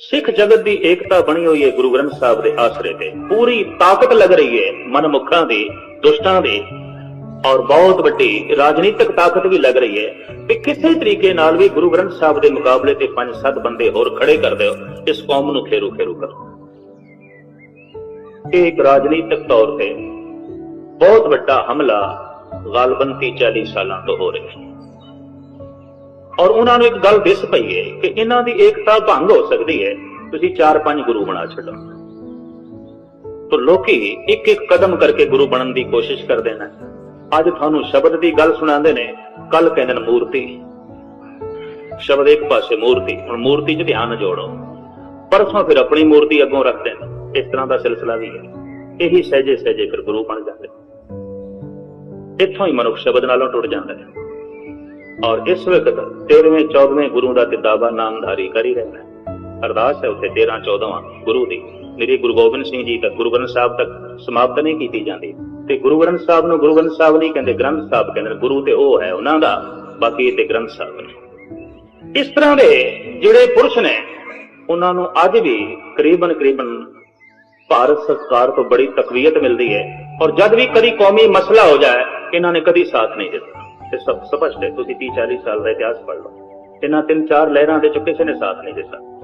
ਸਿੱਖ ਜਗਤ ਦੀ ਏਕਤਾ ਬਣੀ ਹੋਈ ਹੈ ਗੁਰੂ ਗ੍ਰੰਥ ਸਾਹਿਬ ਦੇ ਆਸਰੇ ਤੇ। ਪੂਰੀ ਤਾਕਤ ਲੱਗ ਰਹੀ ਹੈ ਮਨਮੁਖਾਂ ਦੀ, ਦੁਸ਼ਟਾਂ ਦੀ। ਔਰ ਬਹੁਤ ਵੱਡੀ ਰਾਜਨੀਤਿਕ ਤਾਕਤ ਵੀ ਲੱਗ ਰਹੀ ਹੈ ਕਿ ਕਿਸੇ ਤਰੀਕੇ ਨਾਲ ਵੀ ਗੁਰੂ ਗ੍ਰੰਥ ਸਾਹਿਬ ਦੇ ਮੁਕਾਬਲੇ ਤੇ ਪੰਜ ਸੱਤ ਬੰਦੇ ਹੋਰ ਖੜੇ ਕਰ ਦਿਓ, ਇਸ ਕੌਮ ਨੂੰ ਖੇਰੂ ਖੇਰੂ ਕਰੋ। ਇਹ ਇੱਕ ਰਾਜਨੀਤਿਕ ਤੌਰ ਤੇ ਬਹੁਤ ਵੱਡਾ ਹਮਲਾ ਗਾਲਬਨ 30 40 ਸਾਲਾਂ ਤੋਂ ਹੋ ਰਿਹਾ ਹੈ। ਔਰ ਉਹਨਾਂ ਨੂੰ ਇੱਕ ਗੱਲ ਦਿਸ ਪਈ ਹੈ ਕਿ ਇਹਨਾਂ ਦੀ ਏਕਤਾ ਭੰਗ ਹੋ ਸਕਦੀ ਹੈ ਤੁਸੀਂ ਚਾਰ ਪੰਜ ਗੁਰੂ ਬਣਾ ਛੱਡੋ। ਤਾਂ ਲੋਕੀ ਇੱਕ ਇੱਕ ਕਦਮ ਕਰਕੇ ਗੁਰੂ ਬਣਨ ਦੀ ਕੋਸ਼ਿਸ਼ ਕਰਦੇ ਨੇ। ਅੱਜ ਤੁਹਾਨੂੰ ਸ਼ਬਦ ਦੀ ਗੱਲ ਸੁਣਾਉਂਦੇ ਨੇ, ਕੱਲ ਕਹਿੰਦੇ ਨੇ ਮੂਰਤੀ। ਸ਼ਬਦ ਇੱਕ ਪਾਸੇ ਮੂਰਤੀ, ਹੁਣ ਮੂਰਤੀ 'ਚ ਧਿਆਨ ਜੋੜੋ। ਪਰਸੋਂ ਫਿਰ ਆਪਣੀ ਮੂਰਤੀ ਅੱਗੋਂ ਰੱਖਦੇ ਨੇ। ਇਸ ਤਰ੍ਹਾਂ ਦਾ ਸਿਲਸਿਲਾ ਵੀ ਹੈ। ਇਹੀ ਸਹਿਜੇ ਸਹਿਜੇ ਫਿਰ ਗੁਰੂ ਬਣ ਜਾਂਦੇ ਇੱਥੋਂ ਹੀ ਮਨੁੱਖ ਸ਼ਬਦ ਨਾਲੋਂ ਟੁੱਟ ਜਾਂਦਾ ਹੈ। ਔਰ ਇਸ ਵਕਤ 13ਵੇਂ 14ਵੇਂ ਗੁਰੂ ਦਾ ਕਿਤਾਬਾ ਨਾਮਧਾਰੀ ਕਰੀ ਰਹਿਣਾ ਹੈ। ਅਰਦਾਸ ਹੈ ਉੱਥੇ 13 14ਵਾਂ ਗੁਰੂ ਦੀ। ਮੇਰੀ ਗੁਰੂ ਗੋਬਿੰਦ ਸਿੰਘ ਜੀ ਤੱਕ, ਗੁਰੂ ਗ੍ਰੰਥ ਸਾਹਿਬ ਤੱਕ ਸਮਾਪਤ ਨਹੀਂ ਕੀਤੀ ਜਾਂਦੀ। ਤੇ ਗੁਰੂ ਗ੍ਰੰਥ ਸਾਹਿਬ ਨੂੰ ਗੁਰੂ ਗ੍ਰੰਥ ਸਾਹਿਬ ਨਹੀਂ ਕਹਿੰਦੇ, ਗ੍ਰੰਥ ਸਾਹਿਬ ਕਹਿੰਦੇ ਗੁਰੂ ਤੇ ਉਹ ਹੈ ਉਹਨਾਂ ਦਾ, ਬਾਕੀ ਇਹ ਤੇ ਗ੍ਰੰਥ ਸਾਹਿਬ ਨੇ। ਇਸ ਤਰ੍ਹਾਂ ਦੇ ਜਿਹੜੇ ਪੁਰਸ਼ ਨੇ, ਉਹਨਾਂ ਨੂੰ ਅੱਜ ਵੀ ਕਰੀਬਨ ਕਰੀਬਨ ਭਾਰਤ ਸਰਕਾਰ ਤੋਂ ਬੜੀ ਤਕਵੀਅਤ ਮਿਲਦੀ ਹੈ। ਔਰ ਜਦ ਵੀ ਕਦੀ ਕੌਮੀ ਮਸਲਾ ਹੋ ਜਾਏ, ਇਹਨਾਂ ਨੇ ਕਦੀ ਸਾਥ ਨਹੀਂ ਦਿੱਤਾ। ਇਹ ਸਭ ਸਪਸ਼ਟ ਹੈ ਤੁਸੀਂ 30 40 ਸਾਲ ਦਾ ਇਤਿਹਾਸ ਪੜ੍ਹ ਲਓ। ਇਹਨਾਂ ਤਿੰਨ ਚਾਰ ਲਹਿਰਾਂ ਦੇ ਚੋਂ ਕਿਸੇ ਨੇ ਸਾਥ ਨਹੀਂ ਦਿੱਤਾ।